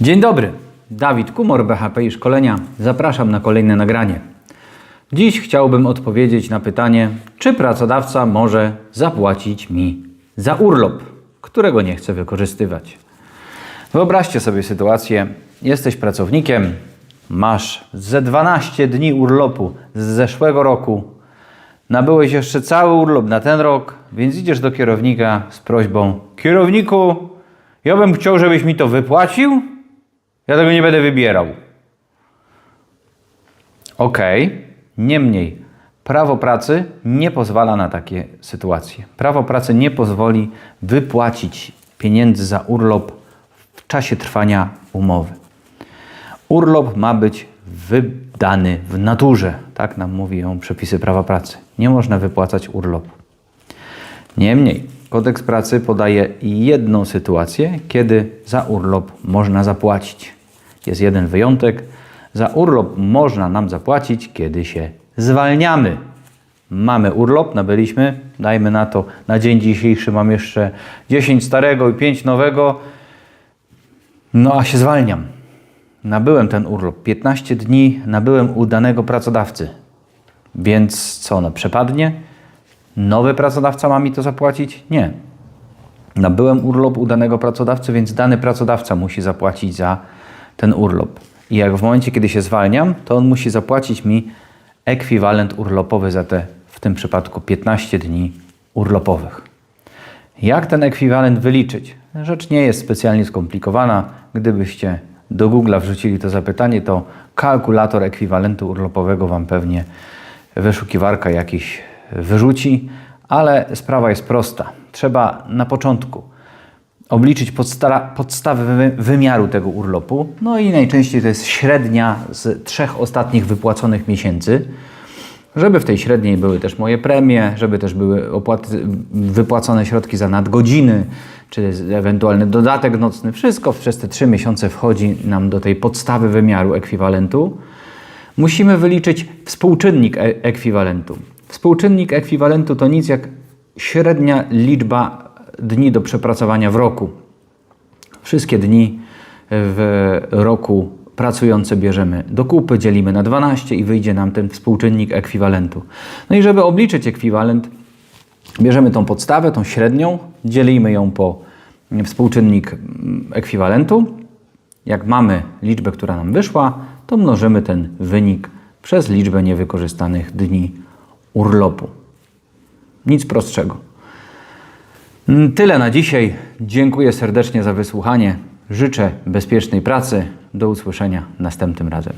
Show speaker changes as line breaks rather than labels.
Dzień dobry, Dawid Kumor, BHP i Szkolenia. Zapraszam na kolejne nagranie. Dziś chciałbym odpowiedzieć na pytanie, czy pracodawca może zapłacić mi za urlop, którego nie chcę wykorzystywać. Wyobraźcie sobie sytuację, jesteś pracownikiem, masz ze 12 dni urlopu z zeszłego roku, nabyłeś jeszcze cały urlop na ten rok, więc idziesz do kierownika z prośbą: Kierowniku, ja bym chciał, żebyś mi to wypłacił. Ja tego nie będę wybierał. Okej, niemniej prawo pracy nie pozwala na takie sytuacje. Prawo pracy nie pozwoli wypłacić pieniędzy za urlop w czasie trwania umowy. Urlop ma być wydany w naturze, tak nam mówią przepisy prawa pracy. Nie można wypłacać urlopu. Niemniej, kodeks pracy podaje jedną sytuację, kiedy za urlop można zapłacić. Jest jeden wyjątek. Za urlop można nam zapłacić, kiedy się zwalniamy. Mamy urlop, nabyliśmy, dajmy na to, na dzień dzisiejszy mam jeszcze 10 starego i 5 nowego, no a się zwalniam. Nabyłem ten urlop, 15 dni nabyłem u danego pracodawcy. Więc co, no przepadnie? Nowy pracodawca ma mi to zapłacić? Nie. Nabyłem urlop u danego pracodawcy, więc dany pracodawca musi zapłacić za ten urlop. I jak w momencie, kiedy się zwalniam, to on musi zapłacić mi ekwiwalent urlopowy za te, w tym przypadku 15 dni urlopowych. Jak ten ekwiwalent wyliczyć? Rzecz nie jest specjalnie skomplikowana. Gdybyście do Google'a wrzucili to zapytanie, to kalkulator ekwiwalentu urlopowego Wam pewnie wyszukiwarka jakiś wyrzuci, ale sprawa jest prosta. Trzeba na początku obliczyć podsta- podstawy wy- wymiaru tego urlopu. No i najczęściej to jest średnia z trzech ostatnich wypłaconych miesięcy. Żeby w tej średniej były też moje premie, żeby też były opłaty, wypłacone środki za nadgodziny, czy ewentualny dodatek nocny. Wszystko przez te trzy miesiące wchodzi nam do tej podstawy wymiaru ekwiwalentu. Musimy wyliczyć współczynnik e- ekwiwalentu. Współczynnik ekwiwalentu to nic jak średnia liczba dni do przepracowania w roku. Wszystkie dni w roku pracujące bierzemy do kupy, dzielimy na 12 i wyjdzie nam ten współczynnik ekwiwalentu. No i żeby obliczyć ekwiwalent, bierzemy tą podstawę, tą średnią, dzielimy ją po współczynnik ekwiwalentu. Jak mamy liczbę, która nam wyszła, to mnożymy ten wynik przez liczbę niewykorzystanych dni urlopu. Nic prostszego. Mm, Tyle na dzisiaj. Dziękuję serdecznie za wysłuchanie. Życzę bezpiecznej pracy. Do usłyszenia następnym razem.